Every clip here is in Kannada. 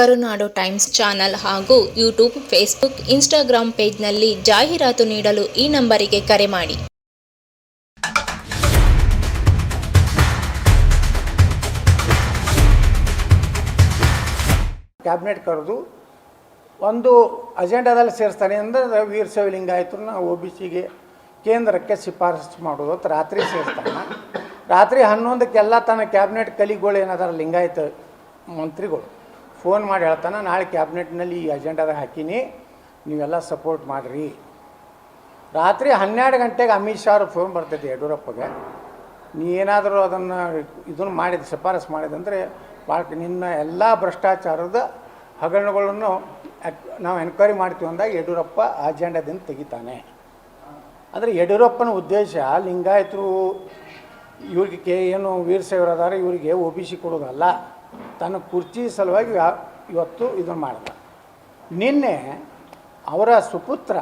ಕರುನಾಡು ಟೈಮ್ಸ್ ಚಾನಲ್ ಹಾಗೂ ಯೂಟ್ಯೂಬ್, ಫೇಸ್ಬುಕ್ ಇನ್ಸ್ಟಾಗ್ರಾಂ ಪೇಜ್ನಲ್ಲಿ ಜಾಹೀರಾತು ನೀಡಲು ಈ ನಂಬರಿಗೆ ಕರೆ ಮಾಡಿ. ಕ್ಯಾಬಿನೆಟ್ ಕರೆದು ಒಂದು ಅಜೆಂಡಾದಲ್ಲಿ ಸೇರಿಸ್ತಾನೆ ಅಂದರೆ ವೀರಶೈವ ನಾವು ಒ ಬಿ ಸಿಗೆ ಕೇಂದ್ರಕ್ಕೆ ಶಿಫಾರಸು ಮಾಡೋದು ಅಂತ ರಾತ್ರಿ ಸೇರಿಸ್ತಾನೆ. ರಾತ್ರಿ ಹನ್ನೊಂದಕ್ಕೆಲ್ಲ ತನ್ನ ಕ್ಯಾಬಿನೆಟ್ ಕಲಿಗಳು ಏನದಾರ ಲಿಂಗಾಯತ ಮಂತ್ರಿಗಳು. ಫೋನ್ ಮಾಡಿ ಹೇಳ್ತಾನೆ, ನಾಳೆ ಕ್ಯಾಬಿನೆಟ್ನಲ್ಲಿ ಈ ಅಜೆಂಡಾದಾಗ ಹಾಕೀನಿ, ನೀವೆಲ್ಲ ಸಪೋರ್ಟ್ ಮಾಡಿರಿ. ರಾತ್ರಿ ಹನ್ನೆರಡು ಗಂಟೆಗೆ ಅಮಿತ್ ಶಾ ಅವ್ರ ಫೋನ್ ಬರ್ತೈತೆ ಯಡಿಯೂರಪ್ಪಗೆ. ನೀ ಏನಾದರೂ ಅದನ್ನು ಇದನ್ನು ಮಾಡಿದ, ಶಿಫಾರಸು ಮಾಡಿದಂದರೆ ಭಾಳ ನಿನ್ನ ಎಲ್ಲ ಭ್ರಷ್ಟಾಚಾರದ ಹಗರಣಗಳನ್ನು ನಾವು ಎನ್ಕ್ವೈರಿ ಮಾಡ್ತೀವಿ ಅಂದಾಗ ಯಡಿಯೂರಪ್ಪ ಅಜೆಂಡಾದಿಂದ ತೆಗಿತಾನೆ. ಅಂದರೆ ಯಡಿಯೂರಪ್ಪನ ಉದ್ದೇಶ ಲಿಂಗಾಯತರು ಇವ್ರಿಗೆ ಏನು ವೀರಶೈವರು ಅದಾರ ಇವರಿಗೆ ಒ ಬಿ ಸಿ ಕೊಡೋದಲ್ಲ. ತನ್ನ ಕುರ್ಚಿ ಸಲುವಾಗಿ ಇವತ್ತು ಇದನ್ನು ಮಾಡ್ದ. ನಿನ್ನೆ ಅವರ ಸುಪುತ್ರ,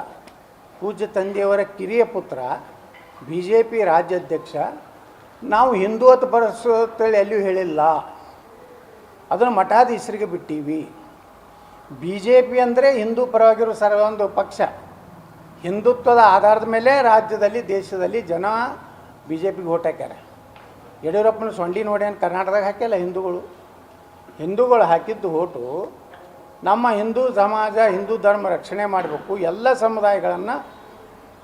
ಪೂಜ್ಯ ತಂದೆಯವರ ಕಿರಿಯ ಪುತ್ರ ಬಿ ಜೆ ಪಿ ರಾಜ್ಯಾಧ್ಯಕ್ಷ, ನಾವು ಹಿಂದುತ್ವ ಬರೆಸೋತೇಳಿ ಎಲ್ಲಿಯೂ ಹೇಳಿಲ್ಲ. ಅದನ್ನು ಮಠಾಧೀಶರಿಗೆ ಬಿಟ್ಟೀವಿ. ಬಿ ಜೆ ಪಿ ಅಂದರೆ ಹಿಂದೂ ಪರವಾಗಿರೋ ಸರ್ವ ಒಂದು ಪಕ್ಷ. ಹಿಂದುತ್ವದ ಆಧಾರದ ಮೇಲೆ ರಾಜ್ಯದಲ್ಲಿ, ದೇಶದಲ್ಲಿ ಜನ ಬಿ ಜೆ ಪಿಗೆ ಓಟ್ ಹಾಕ್ಯಾರ. ಯಡಿಯೂರಪ್ಪನ ಸೊಂಡಿ ನೋಡಿ ಅಂತ ಕರ್ನಾಟಕದಾಗ ಹಾಕಿಲ್ಲ ಹಿಂದೂಗಳು. ಹಿಂದೂಗಳು ಹಾಕಿದ್ದು ಓಟು ನಮ್ಮ ಹಿಂದೂ ಸಮಾಜ, ಹಿಂದೂ ಧರ್ಮ ರಕ್ಷಣೆ ಮಾಡಬೇಕು, ಎಲ್ಲ ಸಮುದಾಯಗಳನ್ನು.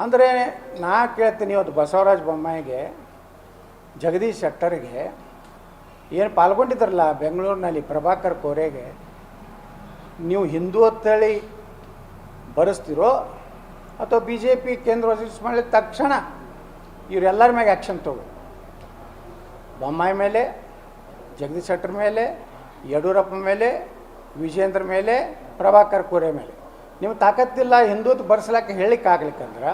ಅಂದರೆ ನಾ ಕೇಳ್ತೀನಿ ಇವತ್ತು ಬಸವರಾಜ ಬೊಮ್ಮಾಯಿಗೆ, ಜಗದೀಶ್ ಶೆಟ್ಟರ್ಗೆ, ಏನು ಪಾಲ್ಗೊಂಡಿದ್ರಲ್ಲ ಬೆಂಗಳೂರಿನಲ್ಲಿ ಪ್ರಭಾಕರ್ ಕೋರೆಗೆ, ನೀವು ಹಿಂದೂ ಅಂತೇಳಿ ಬರೆಸ್ತಿರೋ ಅಥವಾ ಬಿ ಜೆ ಪಿ ಕೇಂದ್ರ ವಸೂಲಿಸಿ ಮಾಡಿದ ತಕ್ಷಣ ಇವರೆಲ್ಲರ ಮ್ಯಾಗೆ ಆ್ಯಕ್ಷನ್ ತಗೋ. ಬೊಮ್ಮಾಯಿ ಮೇಲೆ, ಜಗದೀಶ್ ಶೆಟ್ಟರ್ ಮೇಲೆ ಯಡಿಯೂರಪ್ಪ ಮೇಲೆ ವಿಜೇಂದ್ರ ಮೇಲೆ, ಪ್ರಭಾಕರ್ ಕೋರೆ ಮೇಲೆ. ನೀವು ತಾಕತ್ತಿಲ್ಲ ಹಿಂದೂತ್ ಬರ್ಸ್ಲಾಕೆ ಹೇಳಿಕ್ಕಾಗ್ಲಿಕ್ಕಂದ್ರೆ,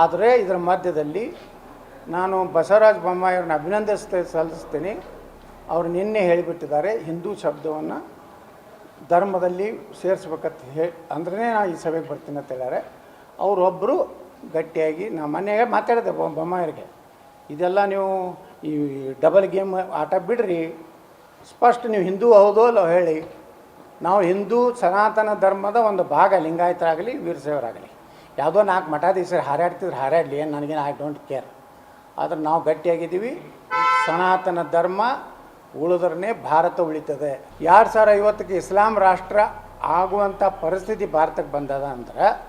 ಆದರೆ ಇದರ ಮಧ್ಯದಲ್ಲಿ ನಾನು ಬಸವರಾಜ ಬೊಮ್ಮಾಯಿ ಅವ್ರನ್ನ ಅಭಿನಂದಿಸ್ತೆ, ಸಲ್ಲಿಸ್ತೀನಿ. ಅವರು ನಿನ್ನೆ ಹೇಳಿಬಿಟ್ಟಿದ್ದಾರೆ ಹಿಂದೂ ಶಬ್ದವನ್ನು ಧರ್ಮದಲ್ಲಿ ಸೇರಿಸ್ಬೇಕಂತ ಹೇ ಅಂದ್ರೆ ನಾನು ಈ ಸಭೆಗೆ ಬರ್ತೀನಿ ಅಂತ ಹೇಳ್ಯಾರೆ. ಅವರೊಬ್ಬರು ಗಟ್ಟಿಯಾಗಿ ನಾ ಮನೆಗೆ ಮಾತಾಡಿದೆ ಬೊಮ್ಮಾಯರಿಗೆ ಇದೆಲ್ಲ ನೀವು ಈ ಡಬಲ್ ಗೇಮ್ ಆಟ ಬಿಡ್ರಿ ಸ್ಪಷ್ಟ ನೀವು ಹಿಂದೂ ಹೌದೋ ಅಲ್ಲೋ ಹೇಳಿ. ನಾವು ಹಿಂದೂ ಸನಾತನ ಧರ್ಮದ ಒಂದು ಭಾಗ ಲಿಂಗಾಯತರಾಗಲಿ ವೀರಸೇವರಾಗಲಿ ಯಾವುದೋ ನಾಲ್ಕು ಮಠಾಧೀಶರು ಹಾರಾಡ್ತಿದ್ರೆ, ಹಾರಾಡಲಿ, ಏನು ನನಗೇನು, ಐ ಡೋಂಟ್ ಕೇರ್. ಆದರೆ ನಾವು ಗಟ್ಟಿಯಾಗಿದ್ದೀವಿ. ಸನಾತನ ಧರ್ಮ ಉಳಿದ್ರೇ ಭಾರತ ಉಳಿತದೆ. ಎರಡು ಸಾವಿರ ಐವತ್ತಕ್ಕೆ ಇಸ್ಲಾಂ ರಾಷ್ಟ್ರ ಆಗುವಂಥ ಪರಿಸ್ಥಿತಿ ಭಾರತಕ್ಕೆ ಬಂದದ ಅಂದ್ರೆ,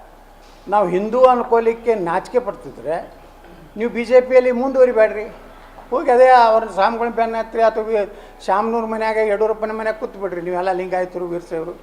ನಾವು ಹಿಂದೂ ಅನ್ಕೋಲಿಕ್ಕೆ ನಾಚಿಕೆ ಪಡ್ತಿದ್ರೆ, ನೀವು ಬಿ ಜೆ ಪಿಯಲ್ಲಿ ಮುಂದುವರಿಬೇಡ್ರಿ. ಹೋಗಿ ಅದೇ ಅವ್ರ ಸ್ವಾಮಿಗಳ ಬೆನ್ನ ಹತ್ರಿ, ಅಥವಾ ಶ್ಯಾಮನೂರ್ ಮನೆಯಾಗ, ಯಡಿಯೂರಪ್ಪನ ಮನ್ಯಾಗ ಕೂತ್ಬಿಡ್ರಿ. ನೀವೆಲ್ಲ ಲಿಂಗಾಯತರು ವೀರಶೈವರು